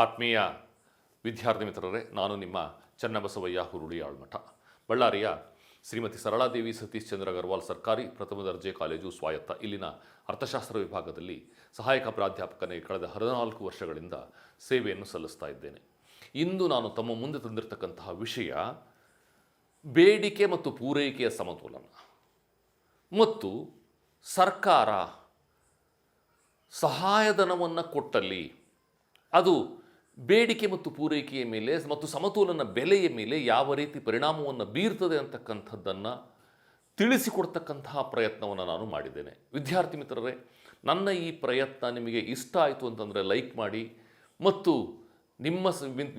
ಆತ್ಮೀಯ ವಿದ್ಯಾರ್ಥಿ ಮಿತ್ರರೇ, ನಾನು ನಿಮ್ಮ ಚನ್ನಬಸವಯ್ಯ ಹುರುಳಿ ಆಳ್ಮಠ. ಬಳ್ಳಾರಿಯ ಶ್ರೀಮತಿ ಸರಳಾದೇವಿ ಸತೀಶ್ ಚಂದ್ರ ಅಗರ್ವಾಲ್ ಸರ್ಕಾರಿ ಪ್ರಥಮ ದರ್ಜೆ ಕಾಲೇಜು ಸ್ವಾಯತ್ತ. ಇಲ್ಲಿನ ಅರ್ಥಶಾಸ್ತ್ರ ವಿಭಾಗದಲ್ಲಿ ಸಹಾಯಕ ಪ್ರಾಧ್ಯಾಪಕನೇ ಕಳೆದ ಹದಿನಾಲ್ಕು ವರ್ಷಗಳಿಂದ ಸೇವೆಯನ್ನು ಸಲ್ಲಿಸ್ತಾ ಇದ್ದೇನೆ. ಇಂದು ನಾನು ತಮ್ಮ ಮುಂದೆ ತಂದಿರತಕ್ಕಂತಹ ವಿಷಯ ಬೇಡಿಕೆ ಮತ್ತು ಪೂರೈಕೆಯ ಸಮತೋಲನ ಮತ್ತು ಸರ್ಕಾರ ಸಹಾಯಧನವನ್ನು ಕೊಟ್ಟಲ್ಲಿ ಅದು ಬೇಡಿಕೆ ಮತ್ತು ಪೂರೈಕೆಯ ಮೇಲೆ ಮತ್ತು ಸಮತೋಲನ ಬೆಲೆಯ ಮೇಲೆ ಯಾವ ರೀತಿ ಪರಿಣಾಮವನ್ನು ಬೀರ್ತದೆ ಅಂತಕ್ಕಂಥದ್ದನ್ನು ತಿಳಿಸಿಕೊಡ್ತಕ್ಕಂತಹ ಪ್ರಯತ್ನವನ್ನು ನಾನು ಮಾಡಿದ್ದೇನೆ. ವಿದ್ಯಾರ್ಥಿ ಮಿತ್ರರೇ, ನನ್ನ ಈ ಪ್ರಯತ್ನ ನಿಮಗೆ ಇಷ್ಟ ಆಯಿತು ಅಂತಂದರೆ ಲೈಕ್ ಮಾಡಿ ಮತ್ತು ನಿಮ್ಮ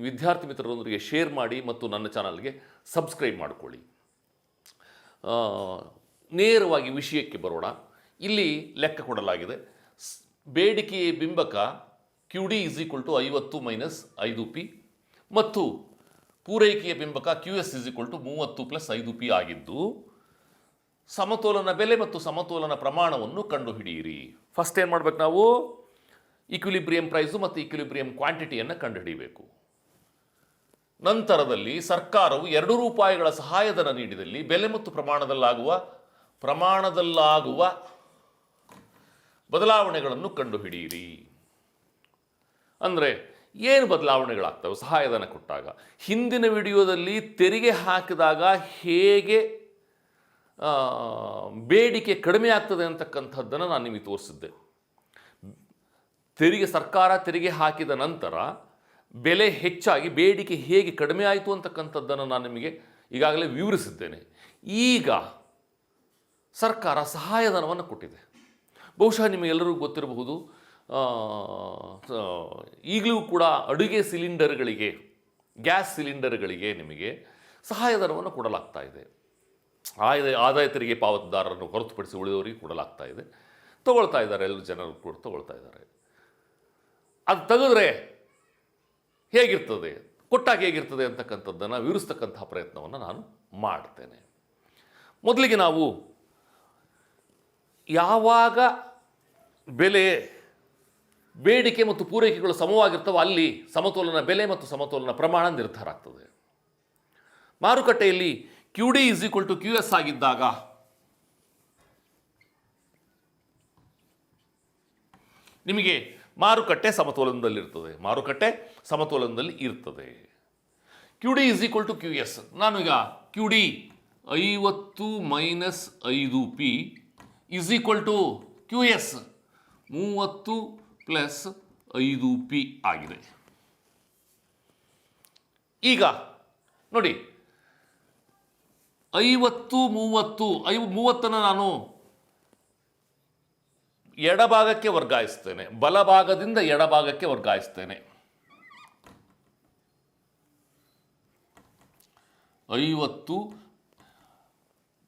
ವಿದ್ಯಾರ್ಥಿ ಮಿತ್ರರೊಂದಿಗೆ ಶೇರ್ ಮಾಡಿ ಮತ್ತು ನನ್ನ ಚಾನಲ್ಗೆ ಸಬ್ಸ್ಕ್ರೈಬ್ ಮಾಡಿಕೊಳ್ಳಿ. ನೇರವಾಗಿ ವಿಷಯಕ್ಕೆ ಬರೋಣ. ಇಲ್ಲಿ ಲೆಕ್ಕ ಕೊಡಲಾಗಿದೆ. ಬೇಡಿಕೆಯ ಬಿಂಬಕ Q D is equal to ಐವತ್ತು ಮೈನಸ್ ಐದು ಪಿ ಮತ್ತು ಪೂರೈಕೆಯ ಬಿಂಬಕ Q S is equal to ಮೂವತ್ತು ಪ್ಲಸ್ ಐದು ಪಿ ಆಗಿದ್ದು, ಸಮತೋಲನ ಬೆಲೆ ಮತ್ತು ಸಮತೋಲನ ಪ್ರಮಾಣವನ್ನು ಕಂಡುಹಿಡಿಯಿರಿ. ಫಸ್ಟ್ ಏನು ಮಾಡ್ಬೇಕು ನಾವು? ಇಕ್ವಿಲಿಬ್ರಿಯಂ ಪ್ರೈಸು ಮತ್ತು ಇಕ್ವಿಲಿಬ್ರಿಯಂ ಕ್ವಾಂಟಿಟಿಯನ್ನು ಕಂಡುಹಿಡಿಯಬೇಕು ನಂತರದಲ್ಲಿ ಸರ್ಕಾರವು ಎರಡು ರೂಪಾಯಿಗಳ ಸಹಾಯಧನ ನೀಡಿದಲ್ಲಿ ಬೆಲೆ ಮತ್ತು ಪ್ರಮಾಣದಲ್ಲಾಗುವ ಪ್ರಮಾಣದಲ್ಲಾಗುವ ಬದಲಾವಣೆಗಳನ್ನು ಕಂಡುಹಿಡಿಯಿರಿ. ಅಂದರೆ ಏನು ಬದಲಾವಣೆಗಳಾಗ್ತವೆ? ಸಹಾಯಧನ ಕೊಟ್ಟಾಗ. ಹಿಂದಿನ ವಿಡಿಯೋದಲ್ಲಿ ತೆರಿಗೆ ಹಾಕಿದಾಗ ಹೇಗೆ ಬೇಡಿಕೆ ಕಡಿಮೆ ಆಗ್ತದೆ ಅಂತಕ್ಕಂಥದ್ದನ್ನು ನಾನು ನಿಮಗೆ ತೋರಿಸಿದ್ದೆ. ತೆರಿಗೆ, ಸರ್ಕಾರ ತೆರಿಗೆ ಹಾಕಿದ ನಂತರ ಬೆಲೆ ಹೆಚ್ಚಾಗಿ, ಬೇಡಿಕೆ ಹೇಗೆ ಕಡಿಮೆ ಆಯಿತು ಅಂತಕ್ಕಂಥದ್ದನ್ನು ನಾನು ನಿಮಗೆ ಈಗಾಗಲೇ ವಿವರಿಸಿದ್ದೇನೆ. ಈಗ ಸರ್ಕಾರ ಸಹಾಯಧನವನ್ನು ಕೊಟ್ಟಿದೆ. ಬಹುಶಃ ನಿಮಗೆಲ್ಲರಿಗೂ ಗೊತ್ತಿರಬಹುದು ಈಗಲೂ ಕೂಡ ಅಡುಗೆ ಸಿಲಿಂಡರ್ಗಳಿಗೆ, ಗ್ಯಾಸ್ ಸಿಲಿಂಡರ್ಗಳಿಗೆ ನಿಮಗೆ ಸಹಾಯಧನವನ್ನು ಕೊಡಲಾಗ್ತಾ ಇದೆ. ಆದಾಯ ಆದಾಯ ತೆರಿಗೆ ಪಾವತಿದಾರರನ್ನು ಹೊರತುಪಡಿಸಿ ಉಳಿದವರಿಗೆ ಕೊಡಲಾಗ್ತಾ ಇದೆ. ತಗೊಳ್ತಾ ಇದ್ದಾರೆ, ಎಲ್ಲರೂ ಜನರು ಕೂಡ ತಗೊಳ್ತಾ ಇದ್ದಾರೆ. ಅದು ತೆಗೆದ್ರೆ ಹೇಗಿರ್ತದೆ? ಕೊಟ್ಟಾಗ ಹೇಗಿರ್ತದೆ ಅಂತಕ್ಕಂಥದ್ದನ್ನು ವಿವರಿಸ್ತಕ್ಕಂತಹ ಪ್ರಯತ್ನವನ್ನು ನಾನು ಮಾಡ್ತೇನೆ. ಮೊದಲಿಗೆ ನಾವು ಯಾವಾಗ ಬೆಲೆ ಬೇಡಿಕೆ ಮತ್ತು ಪೂರೈಕೆಗಳು ಸಮವಾಗಿರ್ತವೆ ಅಲ್ಲಿ ಸಮತೋಲನ ಬೆಲೆ ಮತ್ತು ಸಮತೋಲನ ಪ್ರಮಾಣ ನಿರ್ಧಾರ ಆಗ್ತದೆ. ಮಾರುಕಟ್ಟೆಯಲ್ಲಿ Q D is equal to Q S ಆಗಿದ್ದಾಗ ನಿಮಗೆ ಮಾರುಕಟ್ಟೆ ಸಮತೋಲನದಲ್ಲಿರ್ತದೆ. ಮಾರುಕಟ್ಟೆ ಸಮತೋಲನದಲ್ಲಿ ಇರ್ತದೆ. Q D is equal to Q S ನಾನು ಈಗ ಕ್ಯೂ ಡಿ ಐವತ್ತು ಮೈನಸ್ ಐದು P is equal to Q S ಮೂವತ್ತು ಪ್ಲಸ್ ಐದು ಪಿ ಆಗಿದೆ. ಈಗ ನೋಡಿ, ಐವತ್ತು, ಮೂವತ್ತು ಐ ಮೂವತ್ತನ್ನು ನಾನು ಎಡಭಾಗಕ್ಕೆ ವರ್ಗಾಯಿಸ್ತೇನೆ, ಬಲಭಾಗದಿಂದ ಎಡಭಾಗಕ್ಕೆ ವರ್ಗಾಯಿಸ್ತೇನೆ. ಐವತ್ತು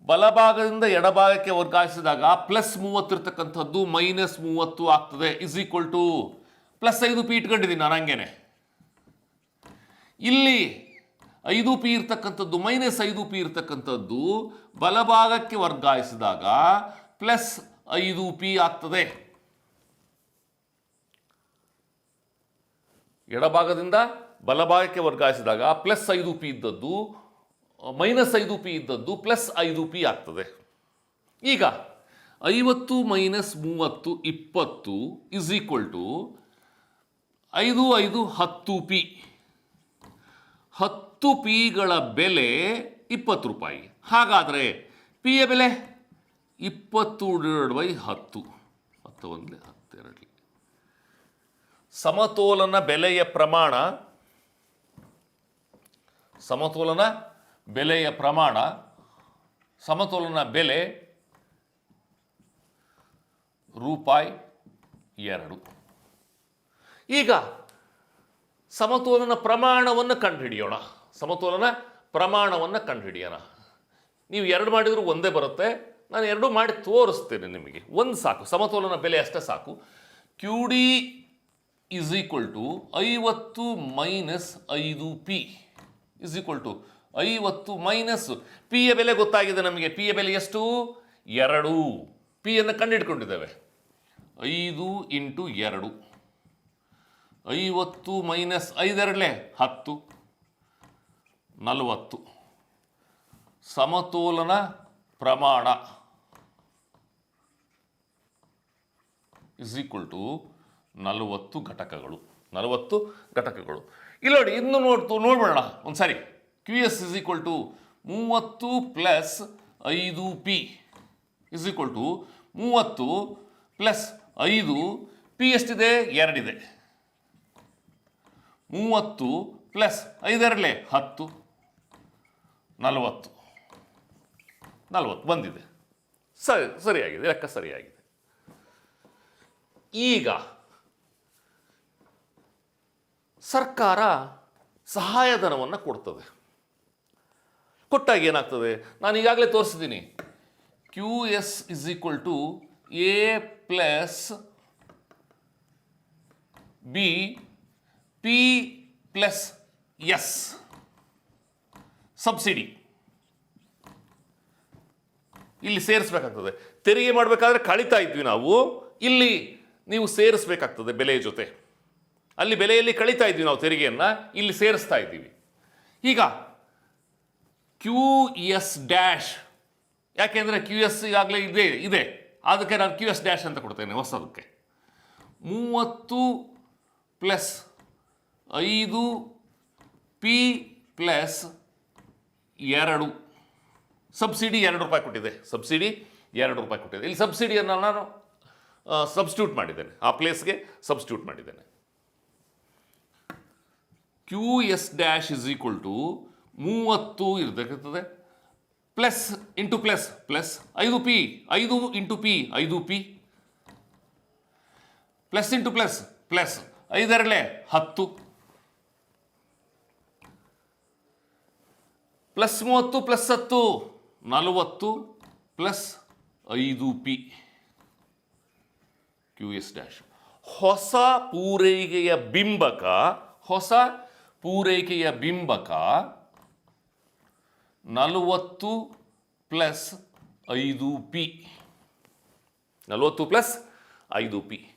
ಬಲಭಾಗದಿಂದ ಎಡಭಾಗಕ್ಕೆ ವರ್ಗಾಯಿಸಿದಾಗ ಪ್ಲಸ್ ಮೂವತ್ತಿರ್ತಕ್ಕಂಥದ್ದು ಮೈನಸ್ ಮೂವತ್ತು ಆಗ್ತದೆ ಇಸ್ ಈಕ್ವಲ್ ಟು ಪ್ಲಸ್ ಐದು ಪಿ ಇಟ್ಕೊಂಡಿದ್ದೀನಿ ನಾನು ಹಂಗೇನೆ. ಇಲ್ಲಿ ಐದು ಪಿ ಇರ್ತಕ್ಕಂಥದ್ದು ಮೈನಸ್ ಐದು ಪಿ ಇರ್ತಕ್ಕಂಥದ್ದು ಬಲಭಾಗಕ್ಕೆ ವರ್ಗಾಯಿಸಿದಾಗ ಪ್ಲಸ್ ಐದು ಪಿ ಆಗ್ತದೆ. ಎಡಭಾಗದಿಂದ ಬಲಭಾಗಕ್ಕೆ ವರ್ಗಾಯಿಸಿದಾಗ ಪ್ಲಸ್ ಐದು ಪಿ ಇದ್ದದ್ದು ಮೈನಸ್ ಐದು ಪಿ ಇದ್ದದ್ದು ಪ್ಲಸ್ ಐದು ಪಿ ಆಗ್ತದೆ. ಈಗ ಐವತ್ತು ಮೈನಸ್ ಮೂವತ್ತು ಇಪ್ಪತ್ತು ಇಸ್ ಈಕ್ವಲ್ ಟು ಐದು ಐದು ಹತ್ತು ಪಿ. ಹತ್ತು ಪಿಗಳ ಬೆಲೆ ಇಪ್ಪತ್ತು ರೂಪಾಯಿ. ಹಾಗಾದರೆ ಪಿಯ ಬೆಲೆ ಇಪ್ಪತ್ತು ಡಿವೈಡ್ ಬೈ ಹತ್ತು. ಹತ್ತು ಒಂದು ಹತ್ತೆರಡು ಸಮತೋಲನ ಬೆಲೆಯ ಪ್ರಮಾಣ, ಸಮತೋಲನ ಬೆಲೆಯ ಪ್ರಮಾಣ, ಸಮತೋಲನ ಬೆಲೆ ರೂಪಾಯಿ ಎರಡು. ಈಗ ಸಮತೋಲನ ಪ್ರಮಾಣವನ್ನು ಕಂಡುಹಿಡಿಯೋಣ. ಸಮತೋಲನ ಪ್ರಮಾಣವನ್ನು ಕಂಡುಹಿಡಿಯೋಣ. ನೀವು ಎರಡು ಮಾಡಿದರೂ ಒಂದೇ ಬರುತ್ತೆ. ನಾನು ಎರಡು ಮಾಡಿ ತೋರಿಸ್ತೇನೆ ನಿಮಗೆ. ಒಂದು ಸಾಕು. ಸಮತೋಲನ ಬೆಲೆ ಅಷ್ಟೇ ಸಾಕು. Q D is equal to ಐವತ್ತು ಮೈನಸ್ ಐದು ಪಿ ಈಸ್ ಈಕ್ವಲ್ ಟು ಐವತ್ತು ಮೈನಸ್ ಯ ಬೆಲೆ ಗೊತ್ತಾಗಿದೆ ನಮಗೆ. ಪಿಯ ಬೆಲೆ ಎಷ್ಟು? ಎರಡು. ಪಿಯನ್ನು ಕಂಡುಹಿಡ್ಕೊಂಡಿದ್ದೇವೆ ಐದು ಇಂಟು ಎರಡು. ಐವತ್ತು ಮೈನಸ್ ಐದರಲ್ಲೇ ಹತ್ತು. ನಲವತ್ತು. ಸಮತೋಲನ ಪ್ರಮಾಣ ಇಸ್ ಈಕ್ವಲ್ ಟು ನಲವತ್ತು ಘಟಕಗಳು. ನಲವತ್ತು ಘಟಕಗಳು. ಇಲ್ಲಿ ನೋಡಿ ಇನ್ನು ನೋಡ್ತು ನೋಡ್ಬೋಣ ಒಂದು ಸಾರಿ Q S is equal to ಮೂವತ್ತು ಪ್ಲಸ್ ಐದು ಪಿ ಇಸ್ ಈಕ್ವಲ್ ಟು ಮೂವತ್ತು ಪ್ಲಸ್ ಐದು ಪಿ ಎಷ್ಟಿದೆ? ಎರಡಿದೆ. ಮೂವತ್ತು ಪ್ಲಸ್ ಐದರಲ್ಲೇ ಹತ್ತು. ನಲವತ್ತು. ನಲವತ್ತು ಬಂದಿದೆ. ಸರಿ, ಸರಿಯಾಗಿದೆ, ಲೆಕ್ಕ ಸರಿಯಾಗಿದೆ. ಈಗ ಸರ್ಕಾರ ಸಹಾಯಧನವನ್ನು ಕೊಡ್ತದೆ. ಕೊಟ್ಟಾಗ ಏನಾಗ್ತದೆ? ನಾನು ಈಗಾಗಲೇ ತೋರಿಸಿದ್ದೀನಿ Q S is equal to A plus B P plus S subsidy ಇಲ್ಲಿ ಸೇರಿಸ್ಬೇಕಾಗ್ತದೆ. ತೆರಿಗೆ ಮಾಡಬೇಕಾದ್ರೆ ಕಳೀತಾ ಇದ್ವಿ ನಾವು. ಇಲ್ಲಿ ನೀವು ಸೇರಿಸ್ಬೇಕಾಗ್ತದೆ ಬೆಲೆಯ ಜೊತೆ. ಅಲ್ಲಿ ಬೆಲೆಯಲ್ಲಿ ಕಳೀತಾ ಇದ್ವಿ ನಾವು ತೆರಿಗೆಯನ್ನು. ಇಲ್ಲಿ ಸೇರಿಸ್ತಾ ಇದ್ದೀವಿ. ಈಗ ಕ್ಯೂ ಎಸ್ ಡ್ಯಾಶ್ ಯಾಕೆಂದರೆ ಕ್ಯೂ ಎಸ್ ಈಗಾಗಲೇ ಇದೆ ಇದೆ. ಅದಕ್ಕೆ ನಾನು ಕ್ಯೂ ಎಸ್ ಡ್ಯಾಶ್ ಅಂತ ಕೊಡ್ತೇನೆ ಹೊಸದಕ್ಕೆ. ಮೂವತ್ತು ಪ್ಲಸ್ ಐದು ಪಿ ಪ್ಲಸ್ ಎರಡು. ಸಬ್ಸಿಡಿ ಎರಡು ರೂಪಾಯಿ ಕೊಟ್ಟಿದೆ. ಸಬ್ಸಿಡಿ ಎರಡು ರೂಪಾಯಿ ಕೊಟ್ಟಿದೆ. ಇಲ್ಲಿ ಸಬ್ಸಿಡಿಯನ್ನು ನಾನು ಸಬ್ಸ್ಟ್ಯೂಟ್ ಮಾಡಿದ್ದೇನೆ. ಆ ಪ್ಲೇಸ್ಗೆ ಸಬ್ಸ್ಟ್ಯೂಟ್ ಮಾಡಿದ್ದೇನೆ. Q S dash is equal to ಮೂವತ್ತು ಇರಬೇಕಾಗ್ತದೆ ಪ್ಲಸ್ ಇಂಟು ಪ್ಲಸ್ ಪ್ಲಸ್ ಐದು ಪಿ, ಐದು ಇಂಟು ಪಿ, ಐದು P. Plus into plus plus ಐದರಲ್ಲೇ ಹತ್ತು. ಪ್ಲಸ್ ಮೂವತ್ತು, ಪ್ಲಸ್ ಹತ್ತು, ನಲವತ್ತು, ಪ್ಲಸ್ ಐದು ಪಿ. Q S dash. ಹೊಸ ಪೂರೈಕೆಯ ಬಿಂಬಕ, ಹೊಸ ಪೂರೈಕೆಯ ಬಿಂಬಕ ನಲವತ್ತು ಪ್ಲಸ್ ಐದು ಪಿ. ನಲವತ್ತು ಪ್ಲಸ್ ಐದು ಪಿ.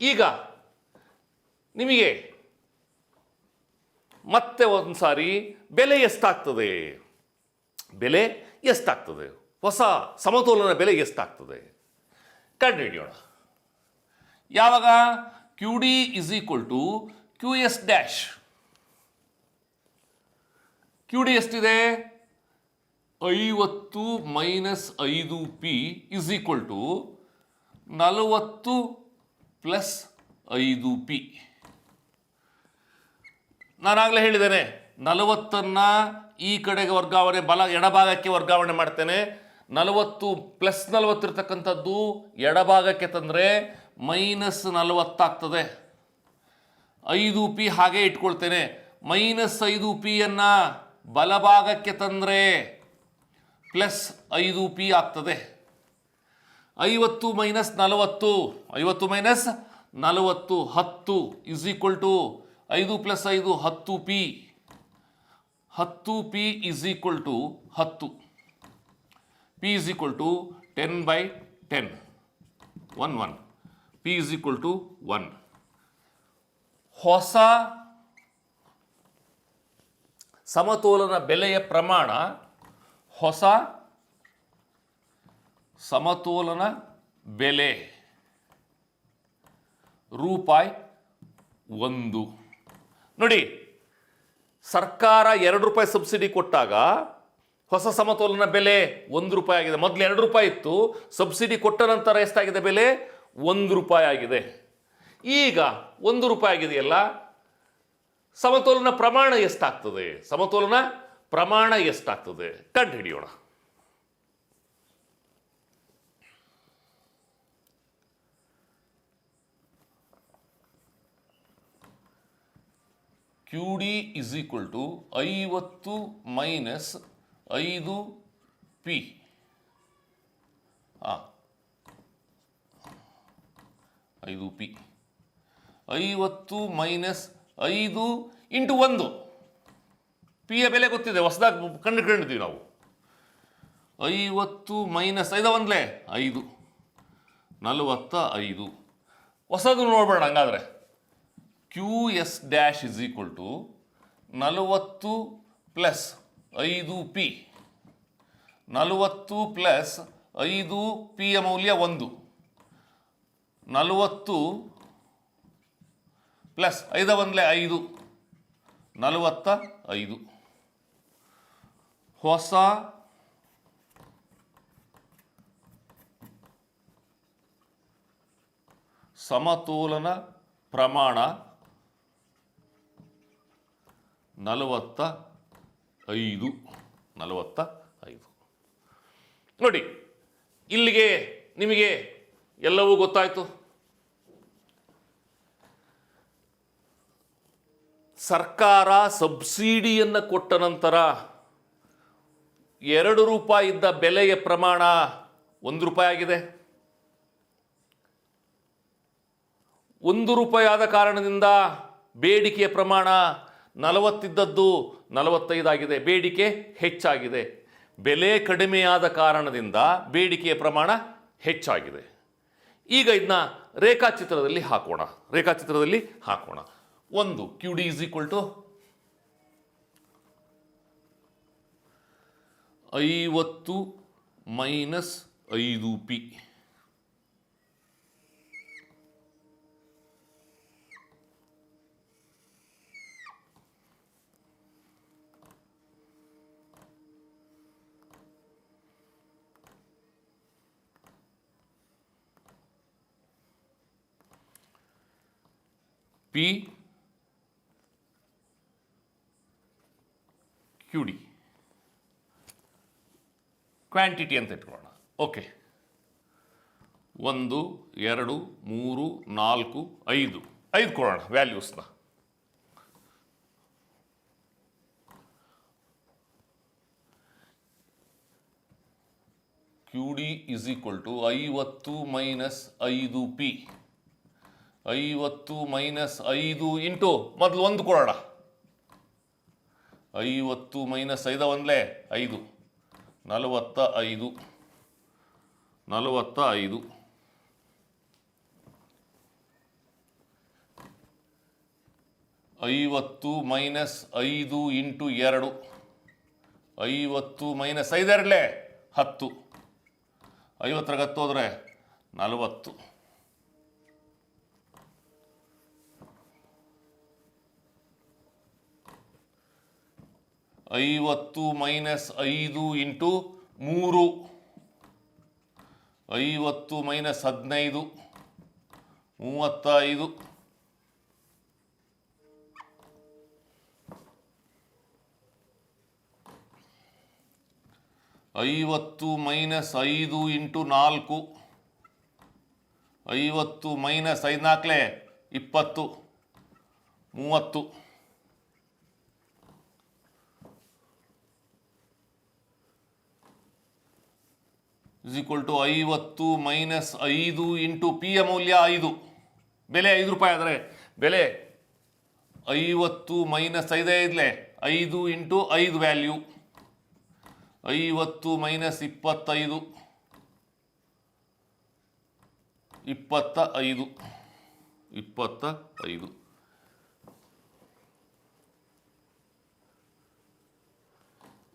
ಈಗ ನಿಮಗೆ ಮತ್ತೆ ಒಂದು ಸಾರಿ ಬೆಲೆ ಎಷ್ಟಾಗ್ತದೆ? ಬೆಲೆ ಎಷ್ಟಾಗ್ತದೆ? ಹೊಸ ಸಮತೋಲನ ಬೆಲೆ ಎಷ್ಟಾಗ್ತದೆ? ಕಂಡುಹಿಡಿಯೋಣ. ಯಾವಾಗ? Q D is equal to Q S dash Q D ಎಷ್ಟಿದೆ? ಐವತ್ತು ಮೈನಸ್ ಐದು ಪಿ ಇಸ್ ಈಕ್ವಲ್ ಟು ನಲವತ್ತು ಪ್ಲಸ್ ಐದು ಪಿ ನಾನಾಗಲೇ ಹೇಳಿದ್ದೇನೆ, ನಲವತ್ತನ್ನು ಈ ಕಡೆಗೆ ವರ್ಗಾವಣೆ, ಬಲ, ಎಡಭಾಗಕ್ಕೆ ವರ್ಗಾವಣೆ ಮಾಡ್ತೇನೆ. ನಲವತ್ತು ಪ್ಲಸ್ ನಲವತ್ತಿರ್ತಕ್ಕಂಥದ್ದು ಎಡಭಾಗಕ್ಕೆ ತಂದರೆ ಮೈನಸ್ ನಲವತ್ತಾಗ್ತದೆ ಐದು ಪಿ ಹಾಗೆ ಇಟ್ಕೊಳ್ತೇನೆ. ಮೈನಸ್ ಐದು ಪಿಯನ್ನು ಬಲಭಾಗಕ್ಕೆ ತಂದರೆ ಪ್ಲಸ್ ಐದು ಪಿ ಆಗ್ತದೆ. ಐವತ್ತು ಮೈನಸ್ ನಲವತ್ತು, ಐವತ್ತು ಮೈನಸ್ ನಲವತ್ತು, ಹತ್ತು ಇಸ್ ಈಕ್ವಲ್ ಟು ಐದು ಪ್ಲಸ್ ಐದು, ಹತ್ತು ಪಿ. ಹತ್ತು ಪಿ ಇಸ್ ಈಕ್ವಲ್ ಟು ಹತ್ತು. P is equal to ten by ten one one P is equal to one ಹೊಸ ಸಮತೋಲನ ಬೆಲೆಯ ಪ್ರಮಾಣ ಹೊಸ ಸಮತೋಲನ ಬೆಲೆ ರೂಪಾಯಿ ಒಂದು. ನೋಡಿ, ಸರ್ಕಾರ ಎರಡು ರೂಪಾಯಿ ಸಬ್ಸಿಡಿ ಕೊಟ್ಟಾಗ ಹೊಸ ಸಮತೋಲನ ಬೆಲೆ ಒಂದು ರೂಪಾಯಿ ಆಗಿದೆ. ಮೊದಲು ಎರಡು ರೂಪಾಯಿ ಇತ್ತು. ಸಬ್ಸಿಡಿ ಕೊಟ್ಟ ನಂತರ ಎಷ್ಟಾಗಿದೆ ಬೆಲೆ? ಒಂದು ರೂಪಾಯಿ ಆಗಿದೆ. ಈಗ ಒಂದು ರೂಪಾಯಿ ಆಗಿದೆಯಲ್ಲ ಸಮತೋಲನ ಪ್ರಮಾಣ ಎಷ್ಟಾಗ್ತದೆ? ಸಮತೋಲನ ಪ್ರಮಾಣ ಎಷ್ಟಾಗ್ತದೆ? ಕಂಡುಹಿಡಿಯೋಣ. Q D is equal to ಐವತ್ತು ಮೈನಸ್ ಐದು ಪಿ ಐದು ಪಿ ಐವತ್ತು ಮೈನಸ್ ಐದು ಇಂಟು ಒಂದು. ಪಿಯ ಬೆಲೆ ಗೊತ್ತಿದೆ, ಹೊಸದಾಗಿ ಕಂಡುಕೊಂಡಿದ್ದೀವಿ ನಾವು. ಐವತ್ತು ಮೈನಸ್ ಐದ ಒಂದ್ಲೆ? ಐದು. ನಲವತ್ತ ಐದು. ಹೊಸದು ನೋಡ್ಬೇಡ ಹಂಗಾದ್ರೆ. Q S dash is equal to ನಲವತ್ತು ಪ್ಲಸ್ ಐದು ಪಿ ನಲವತ್ತು ಪ್ಲಸ್ ಐದು ಪಿಯ ಮೌಲ್ಯ ಒಂದು. ನಲವತ್ತು ಪ್ಲಸ್ ಐದ ಒಂದಲೇ ಐದು, ನಲವತ್ತ ಐದು. ಹೊಸ ಸಮತೋಲನ ಪ್ರಮಾಣ ನಲವತ್ತ ಐದು ನಲವತ್ತ ಐದು. ನೋಡಿ, ಇಲ್ಲಿಗೆ ನಿಮಗೆ ಎಲ್ಲವೂ ಗೊತ್ತಾಯಿತು. ಸರ್ಕಾರ ಸಬ್ಸಿಡಿಯನ್ನು ಕೊಟ್ಟ ನಂತರ ಎರಡು ರೂಪಾಯಿ ಇದ್ದ ಬೆಲೆಯ ಪ್ರಮಾಣ ಒಂದು ರೂಪಾಯಿ ಆಗಿದೆ. ಒಂದು ರೂಪಾಯಿ ಆದ ಕಾರಣದಿಂದ ಬೇಡಿಕೆಯ ಪ್ರಮಾಣ ನಲವತ್ತಿದ್ದದ್ದು ನಲವತ್ತೈದಾಗಿದೆ ಬೇಡಿಕೆ ಹೆಚ್ಚಾಗಿದೆ. ಬೆಲೆ ಕಡಿಮೆಯಾದ ಕಾರಣದಿಂದ ಬೇಡಿಕೆಯ ಪ್ರಮಾಣ ಹೆಚ್ಚಾಗಿದೆ. ಈಗ ಇದನ್ನ ರೇಖಾಚಿತ್ರದಲ್ಲಿ ಹಾಕೋಣ. ರೇಖಾಚಿತ್ರದಲ್ಲಿ ಹಾಕೋಣ. ಒಂದು. Q D is equal to ಐವತ್ತು ಮೈನಸ್ ಐದು P P Q D quantity ಅಂತ ಇಟ್ಕೊಳ್ಳೋಣ. ಓಕೆ. ಒಂದು, ಎರಡು, ಮೂರು, ನಾಲ್ಕು, ಐದು. ಐದು ಕೊಡೋಣ ವ್ಯಾಲ್ಯೂಸ್ನ Q D is equal to ಐವತ್ತು ಮೈನಸ್ ಐದು ಪಿ ಐವತ್ತು ಮೈನಸ್ ಐದು ಇಂಟು ಮೊದಲು ಒಂದು ಕೊಡೋಣ. ಐವತ್ತು ಮೈನಸ್ ಐದ ಒಂದಲೇ? ಐದು. ನಲವತ್ತ ಐದು. ನಲವತ್ತ ಐದು. ಐವತ್ತು ಮೈನಸ್ ಐದು ಇಂಟು ಎರಡು. ಐವತ್ತು ಮೈನಸ್ ಐದೆರಡಲೇ? ಹತ್ತು. ಐವತ್ತರಗತ್ತು ಹೋದರೆ ನಲವತ್ತು. ಐವತ್ತು ಮೈನಸ್ ಐದು ಇಂಟು ಮೂರು. ಐವತ್ತು ಮೈನಸ್ ಹದಿನೈದು. ಮೂವತ್ತೈದು. ಐವತ್ತು ಮೈನಸ್ ಐದು ಇಂಟು ನಾಲ್ಕು. ಐವತ್ತು ಮೈನಸ್ ಐದು ನಾಲ್ಕಲೇ ಇಪ್ಪತ್ತು. ಮೂವತ್ತು. ಇಸ್ ಈಕ್ವಲ್ ಟು ಐವತ್ತು ಮೈನಸ್ ಐದು ಇಂಟು ಪಿ ಯ ಮೌಲ್ಯ ಐದು. ಬೆಲೆ ಐದು ರೂಪಾಯಿ ಆದರೆ ಬೆಲೆ ಐವತ್ತು ಮೈನಸ್ ಐದೇ ಐದಲೇ ಐದು ಇಂಟು ಐದು ವ್ಯಾಲ್ಯೂ ಐವತ್ತು ಮೈನಸ್ ಇಪ್ಪತ್ತೈದು ಇಪ್ಪತ್ತ ಐದು ಇಪ್ಪತ್ತ ಐದು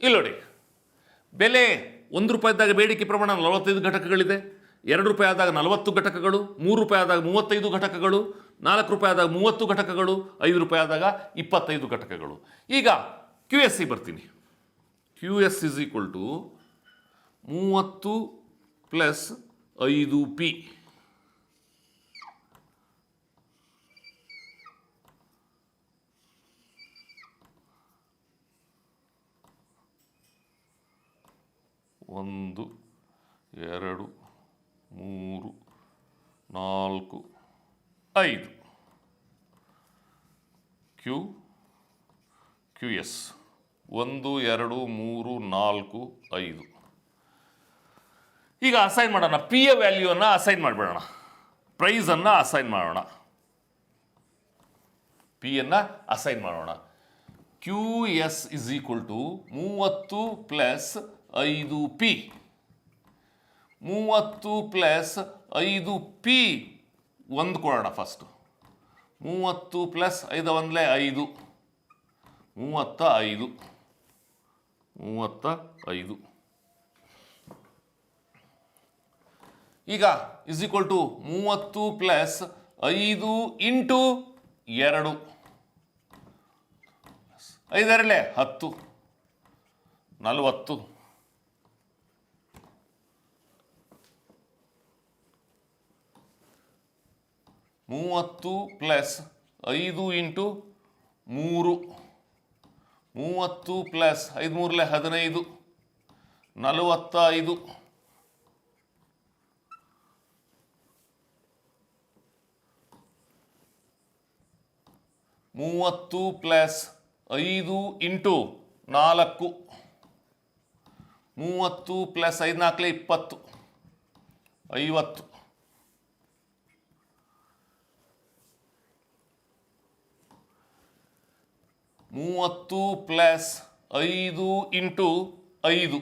ಇಲ್ಲಿ ನೋಡಿ, ಬೆಲೆ ಒಂದು ರೂಪಾಯಿದಾಗ ಬೇಡಿಕೆ ಪ್ರಮಾಣ ನಲವತ್ತೈದು ಘಟಕಗಳಿದೆ. ಎರಡು ರೂಪಾಯಿ ಆದಾಗ ನಲವತ್ತು ಘಟಕಗಳು, ಮೂರು ರೂಪಾಯಿ ಆದಾಗ ಮೂವತ್ತೈದು ಘಟಕಗಳು, ನಾಲ್ಕು ರೂಪಾಯಿ ಆದಾಗ ಮೂವತ್ತು ಘಟಕಗಳು, ಐದು ರೂಪಾಯಿ ಆದಾಗ ಇಪ್ಪತ್ತೈದು ಘಟಕಗಳು. ಈಗ ಕ್ಯೂ ಎಸ್ ಸಿ ಬರ್ತೀನಿ. Q S is equal to ಮೂವತ್ತು ಪ್ಲಸ್ ಐದು ಪಿ ಒಂದು, ಎರಡು, ಮೂರು, ನಾಲ್ಕು, ಐದು. Q Q S. ಒಂದು, ಎರಡು, ಮೂರು, ನಾಲ್ಕು, ಐದು. ಈಗ ಅಸೈನ್ ಮಾಡೋಣ. ಪಿ ಎ ವ್ಯಾಲ್ಯೂವನ್ನು ಅಸೈನ್ ಮಾಡಿಬಿಡೋಣ. ಪ್ರೈಸನ್ನು ಅಸೈನ್ ಮಾಡೋಣ. ಪಿಯನ್ನು ಅಸೈನ್ ಮಾಡೋಣ. Q S is equal to ಮೂವತ್ತು ಪ್ಲಸ್ ಐದು ಪಿ. ಮೂವತ್ತು ಪ್ಲಸ್ ಐದು ಪಿ ಒಂದು ಕೊಡೋಣ ಫಸ್ಟು ಮೂವತ್ತು ಪ್ಲಸ್ ಐದು ಒಂದಲೇ ಐದು. ಮೂವತ್ತ ಐದು. ಮೂವತ್ತ ಐದು. ಈಗ ಇಸ್ ಈಕ್ವಲ್ ಟು ಮೂವತ್ತು ಪ್ಲಸ್ ಐದು ಇಂಟು ಎರಡು. ಐದರಲ್ಲೇ ಹತ್ತು. ನಲವತ್ತು. ಮೂವತ್ತು ಪ್ಲಸ್ ಐದು ಇಂಟು ಮೂರು. ಮೂವತ್ತು ಪ್ಲಸ್ ಐದು ಮೂರಲೆ ಹದಿನೈದು. ನಲವತ್ತ ಐದು ಮೂವತ್ತು ಪ್ಲಸ್ ಐದು ಇಂಟು ನಾಲ್ಕು. ಮೂವತ್ತು ಪ್ಲಸ್ ಐದು ನಾಲ್ಕಲೆ ಇಪ್ಪತ್ತು. ಐವತ್ತು. ಮೂವತ್ತು ಪ್ಲಸ್ ಐದು ಇಂಟು ಐದು.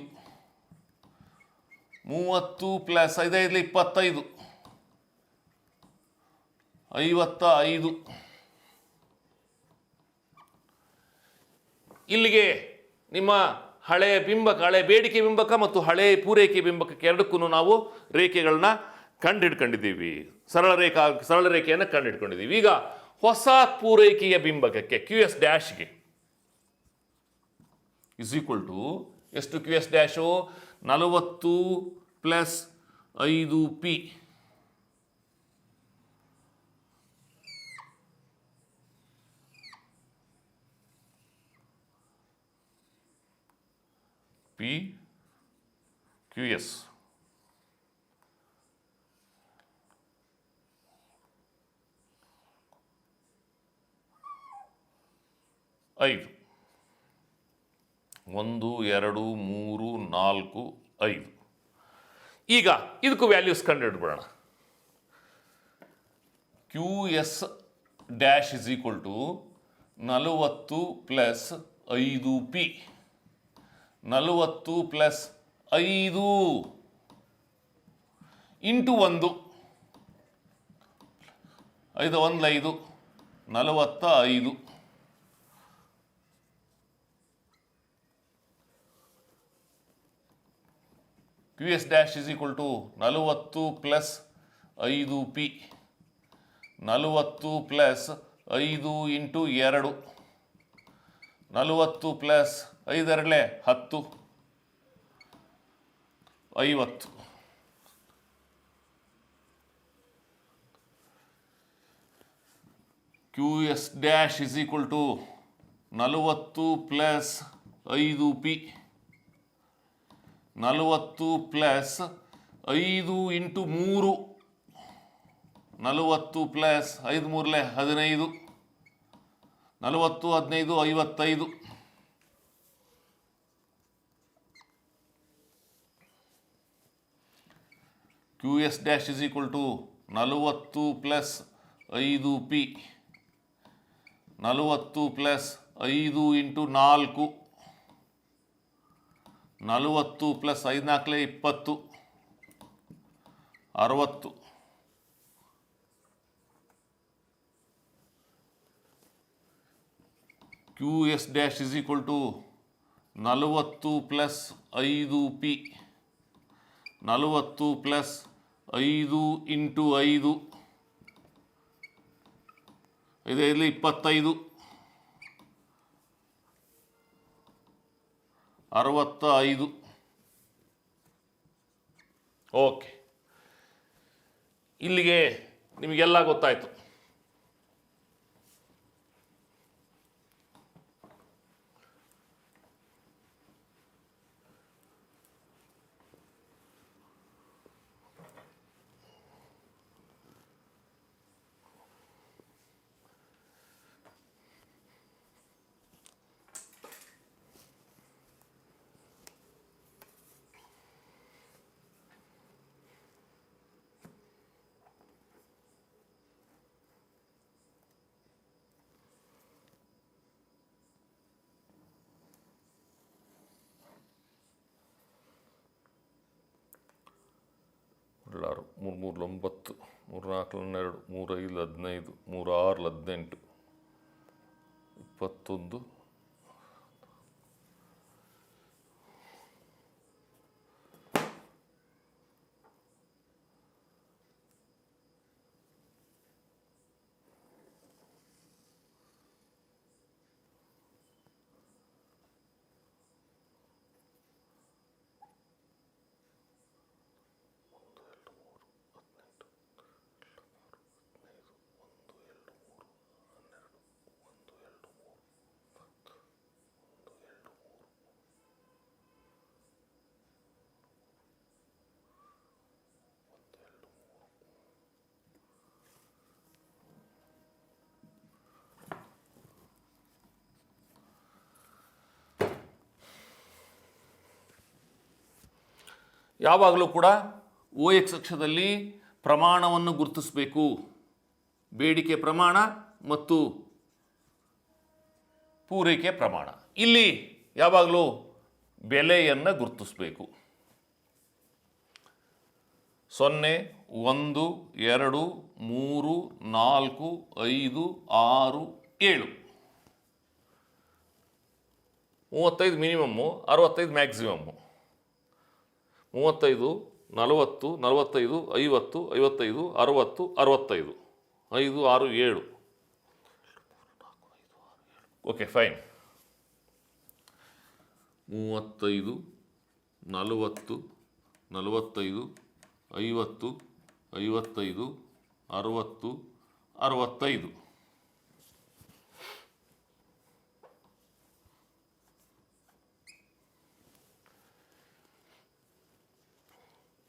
ಮೂವತ್ತು ಪ್ಲಸ್ ಐದೈದಲಿ ಇಪ್ಪತ್ತೈದು. ಐವತ್ತ ಐದು ಇಲ್ಲಿಗೆ ನಿಮ್ಮ ಹಳೆಯ ಬಿಂಬಕ, ಹಳೆ ಬೇಡಿಕೆ ಬಿಂಬಕ ಮತ್ತು ಹಳೆ ಪೂರೈಕೆ ಬಿಂಬಕಕ್ಕೆ ಎರಡಕ್ಕೂ ನಾವು ರೇಖೆಗಳನ್ನ ಕಂಡಿಡ್ಕೊಂಡಿದ್ದೀವಿ. ಸರಳ ರೇಖಾ, ಸರಳ ರೇಖೆಯನ್ನು ಕಂಡುಹಿಡ್ಕೊಂಡಿದ್ದೀವಿ ಈಗ ಹೊಸ ಪೂರೈಕೆಯ ಬಿಂಬಕಕ್ಕೆ ಕ್ಯೂ ಎಸ್ ಡ್ಯಾಶ್ಗೆ ಇಸ್ ಈಕ್ವಲ್ ಟು ಎಷ್ಟು ಕ್ಯೂ ಎಸ್ ಡ್ಯಾಶು ನಲವತ್ತು ಪ್ಲಸ್ ಐದು ಪಿ ಪಿ ಕ್ಯೂ ಎಸ್ ಐದು. ಒಂದು, ಎರಡು, ಮೂರು, ನಾಲ್ಕು, ಐದು. ಈಗ ಇದಕ್ಕೂ values ಕಂಡುಹಿಡ್ಬಿಡೋಣ Q S dash is equal to ನಲವತ್ತು ಪ್ಲಸ್ ಐದು ಪಿ ನಲವತ್ತು ಪ್ಲಸ್ ಐದು ಇಂಟು ಒಂದು. ಐದು ಒಂದು, ಐದು. ನಲವತ್ತ ಐದು. Q S dash is equal to ನಲವತ್ತು ಪ್ಲಸ್ ಐದು ಪಿ ನಲವತ್ತು ಪ್ಲಸ್ ಐದು ಇಂಟು ಎರಡು. ನಲವತ್ತು ಪ್ಲಸ್ ಐದರಲ್ಲೇ ಹತ್ತು. ಐವತ್ತು. Q S dash is equal to ನಲವತ್ತು ಪ್ಲಸ್ ಐದು ಪಿ ನಲವತ್ತು ಪ್ಲಸ್ ಐದು ಇಂಟು ಮೂರು. ನಲವತ್ತು ಪ್ಲಸ್ ಐದು ಮೂರಲೆ ಹದಿನೈದು. ನಲವತ್ತು, ಹದಿನೈದು, ಐವತ್ತೈದು. Q S dash is equal to ನಲವತ್ತು ಪ್ಲಸ್ ಐದು ಪಿ ನಲವತ್ತು ಪ್ಲಸ್ ಐದು ಇಂಟು ನಾಲ್ಕು. ನಲವತ್ತು ಪ್ಲಸ್ ಐದು ನಾಲ್ಕಲೆ ಇಪ್ಪತ್ತು. ಅರವತ್ತು. Q S dash is equal to ನಲವತ್ತು ಪ್ಲಸ್ ಐದು ಪಿ. ನಲವತ್ತು ಪ್ಲಸ್ ಐದು ಇಂಟು ಐದು. ಇದರಲ್ಲಿ ಇಪ್ಪತ್ತೈದು. ಅರವತ್ತ ಐದು ಓಕೆ ಇಲ್ಲಿಗೆ ನಿಮಗೆಲ್ಲ ಗೊತ್ತಾಯಿತು. ನಾಲ್ಕು ಹನ್ನೆರಡು ಮೂರು ಐದು ಹದಿನೈದು ಮೂರು ಆರು ಹದಿನೆಂಟು ಇಪ್ಪತ್ತೊಂದು ಯಾವಾಗಲೂ ಕೂಡ ಓ ಎಕ್ಸ್ ಅಕ್ಷದಲ್ಲಿ ಪ್ರಮಾಣವನ್ನು ಗುರುತಿಸಬೇಕು. ಬೇಡಿಕೆ ಪ್ರಮಾಣ ಮತ್ತು ಪೂರೈಕೆ ಪ್ರಮಾಣ. ಇಲ್ಲಿ ಯಾವಾಗಲೂ ಬೆಲೆಯನ್ನು ಗುರುತಿಸಬೇಕು. ಸೊನ್ನೆ, ಒಂದು, ಎರಡು, ಮೂರು, ನಾಲ್ಕು, ಐದು, ಆರು, ಏಳು. ಮೂವತ್ತೈದು ಮಿನಿಮಮ್ಮು, ಅರವತ್ತೈದು ಮ್ಯಾಕ್ಸಿಮಮ್ಮು. ಮೂವತ್ತೈದು, ನಲವತ್ತು, ನಲವತ್ತೈದು, ಐವತ್ತು, ಐವತ್ತೈದು, ಅರವತ್ತು, ಅರವತ್ತೈದು. ಐದು, ಆರು, ಏಳು. ಓಕೆ ಫೈನ್ ಮೂವತ್ತೈದು, ನಲವತ್ತು, ನಲವತ್ತೈದು, ಐವತ್ತು, ಐವತ್ತೈದು, ಅರವತ್ತು, ಅರವತ್ತೈದು.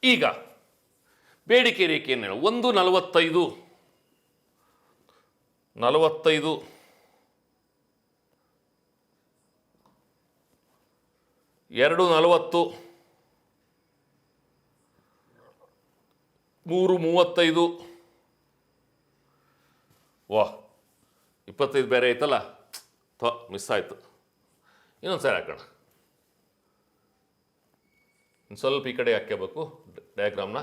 ಈಗ ಬೇಡಿಕೆ ರೇಖೆಯನ್ನು ಹೇಳು. ಒಂದು, ನಲವತ್ತೈದು. ನಲವತ್ತೈದು. ಎರಡು, ನಲವತ್ತು. ಮೂರು, ಮೂವತ್ತೈದು. ವಾಹ್ ಇಪ್ಪತ್ತೈದು ಬೇರೆ ಐತಲ್ಲ? ಥ ಮಿಸ್ ಆಯಿತು. ಇನ್ನೊಂದು ಸಾರಿ ಹಾಕೋಣ ಸ್ವಲ್ಪ ಈ ಕಡೆ ಹಾಕ್ಕೋಬೇಕು डायग्राम ना?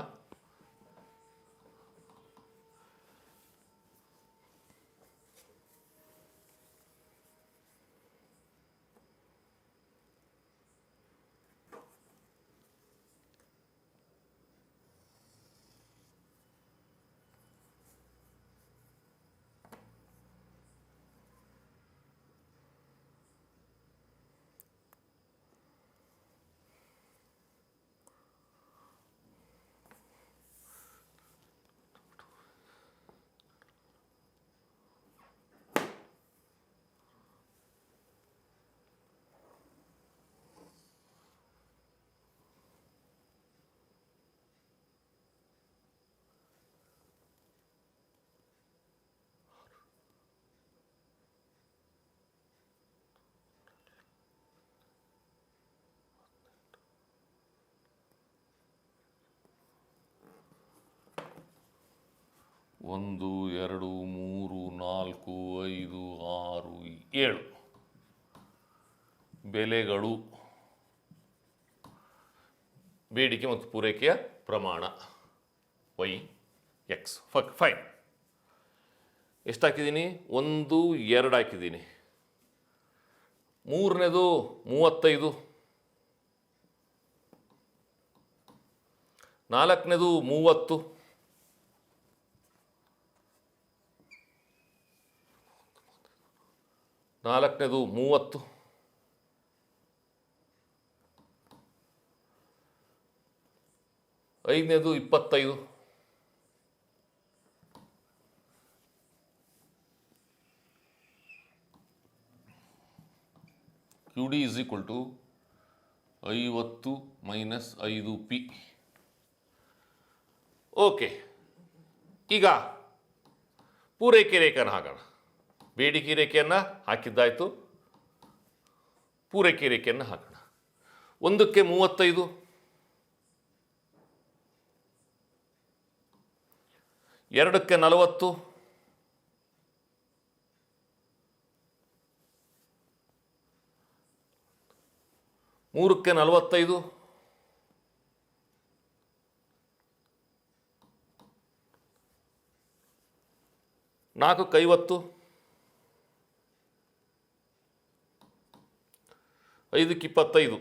ಒಂದು, ಎರಡು, ಮೂರು, ನಾಲ್ಕು, ಐದು, ಆರು, ಏಳು. ಬೆಲೆಗಳು ಬೇಡಿಕೆ ಮತ್ತು ಪೂರೈಕೆಯ ಪ್ರಮಾಣ ವೈ, ಎಕ್ಸ್, ಫಕ್ ಫೈನ್ ಎಷ್ಟು ಹಾಕಿದ್ದೀನಿ? ಒಂದು, ಎರಡು ಹಾಕಿದ್ದೀನಿ. ಮೂರನೇದು, ಮೂವತ್ತೈದು. ನಾಲ್ಕನೇದು, ಮೂವತ್ತು. ನಾಲ್ಕನೇದು ಮೂವತ್ತು. ಐದನೇದು ಇಪ್ಪತ್ತೈದು. Q D is equal to ಐವತ್ತು ಮೈನಸ್ ಐದು ಪಿ ಓಕೆ ಈಗ ಪೂರೈಕೆ ರೇಖನ ಹಾಕೋಣ. ಬೇಡಿಕೆ ರೇಖೆಯನ್ನು ಹಾಕಿದ್ದಾಯಿತು. ಪೂರೈಕೆ ರೇಖೆಯನ್ನು ಹಾಕೋಣ. ಒಂದಕ್ಕೆ ಮೂವತ್ತೈದು. ಎರಡಕ್ಕೆ ನಲವತ್ತು. ಮೂರಕ್ಕೆ ನಲವತ್ತೈದು. ನಾಲ್ಕಕ್ಕೆ ಐವತ್ತು. ಐದಕ್ಕೆ ಇಪ್ಪತ್ತೈದು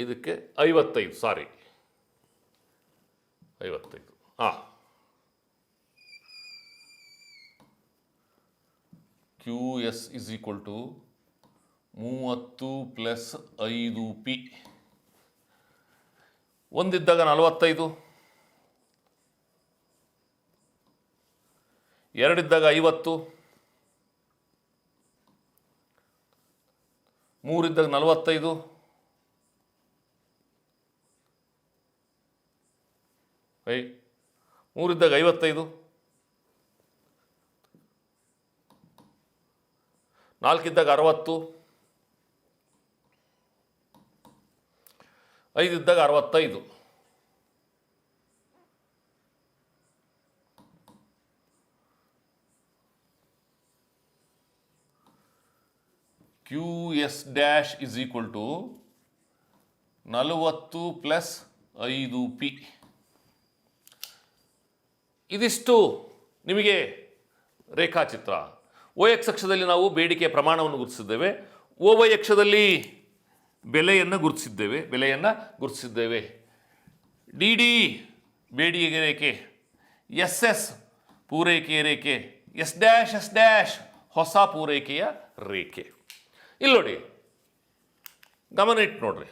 ಐದಕ್ಕೆ ಐವತ್ತೈದು ಸಾರಿ ಐವತ್ತೈದು ಆ Q S is equal to ಮೂವತ್ತು ಪ್ಲಸ್ ಐದು ಪಿ ಒಂದಿದ್ದಾಗ ನಲವತ್ತೈದು. ಎರಡಿದ್ದಾಗ ಐವತ್ತು ಮೂರಿದ್ದಾಗ ನಲವತ್ತೈದು ಐ ಮೂರಿದ್ದಾಗ ಐವತ್ತೈದು ನಾಲ್ಕಿದ್ದಾಗ ಅರವತ್ತು ಐದಿದ್ದಾಗ ಅರವತ್ತೈದು. S dash is equal to ನಲವತ್ತು ಪ್ಲಸ್ ಐದು ಪಿ ಇದಿಷ್ಟು ನಿಮಗೆ ರೇಖಾಚಿತ್ರ. ಓ ಎಕ್ಸ್ ಅಕ್ಷದಲ್ಲಿ ನಾವು ಬೇಡಿಕೆಯ ಪ್ರಮಾಣವನ್ನು ಗುರುತಿಸಿದ್ದೇವೆ. ಓ ವೈ ಅಕ್ಷದಲ್ಲಿ ಬೆಲೆಯನ್ನು ಗುರುತಿಸಿದ್ದೇವೆ. ಬೆಲೆಯನ್ನು ಗುರುತಿಸಿದ್ದೇವೆ. ಡಿ ಡಿ ಬೇಡಿಕೆ ರೇಖೆ. ಎಸ್ ಎಸ್ ಪೂರೈಕೆಯ ರೇಖೆ. ಎಸ್ ಡ್ಯಾಶ್ ಎಸ್ ಡ್ಯಾಶ್ ಹೊಸ ಪೂರೈಕೆಯ ರೇಖೆ. ಇಲ್ಲಿ ನೋಡಿ. ಗಮನ ಇಟ್ಟು ನೋಡ್ರಿ.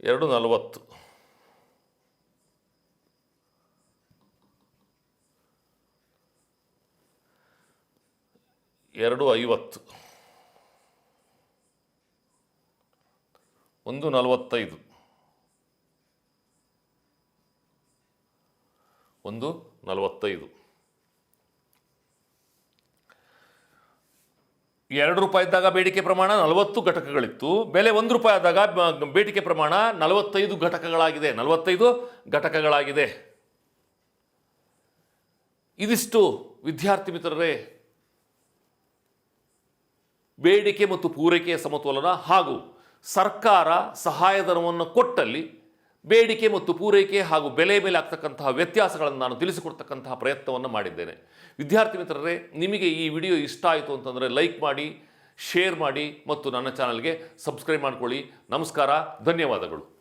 ಎರಡು ನಲವತ್ತು. ಎರಡು ಐವತ್ತು. ಒಂದು ನಲವತ್ತೈದು. ಒಂದು ನಲವತ್ತೈದು. ಎರಡು ರೂಪಾಯಿ ಇದ್ದಾಗ ಬೇಡಿಕೆ ಪ್ರಮಾಣ ನಲವತ್ತು ಘಟಕಗಳಿತ್ತು. ಬೆಲೆ ಒಂದು ರೂಪಾಯಿ ಆದಾಗ ಬೇಡಿಕೆ ಪ್ರಮಾಣ ನಲವತ್ತೈದು ಘಟಕಗಳಾಗಿದೆ. ನಲವತ್ತೈದು ಘಟಕಗಳಾಗಿದೆ. ಇದಿಷ್ಟು ವಿದ್ಯಾರ್ಥಿ ಮಿತ್ರರೇ, ಬೇಡಿಕೆ ಮತ್ತು ಪೂರೈಕೆಯ ಸಮತೋಲನ ಹಾಗೂ ಸರ್ಕಾರ ಸಹಾಯಧನವನ್ನು ಕೊಟ್ಟಲ್ಲಿ ಬೇಡಿಕೆ ಮತ್ತು ಪೂರೈಕೆ ಹಾಗೂ ಬೆಲೆ ಮೇಲೆ ಆಗ್ತಕ್ಕಂತಹ ವ್ಯತ್ಯಾಸಗಳನ್ನು ನಾನು ತಿಳಿಸಿಕೊಡ್ತಕ್ಕಂತಹ ಪ್ರಯತ್ನವನ್ನು ಮಾಡಿದ್ದೇನೆ. ವಿದ್ಯಾರ್ಥಿ ಮಿತ್ರರೇ, ನಿಮಗೆ ಈ ವಿಡಿಯೋ ಇಷ್ಟ ಆಯಿತು ಅಂತಂದರೆ ಲೈಕ್ ಮಾಡಿ, ಶೇರ್ ಮಾಡಿ ಮತ್ತು ನನ್ನ ಚಾನಲ್ಗೆ ಸಬ್ಸ್ಕ್ರೈಬ್ ಮಾಡಿಕೊಳ್ಳಿ. ನಮಸ್ಕಾರ, ಧನ್ಯವಾದಗಳು.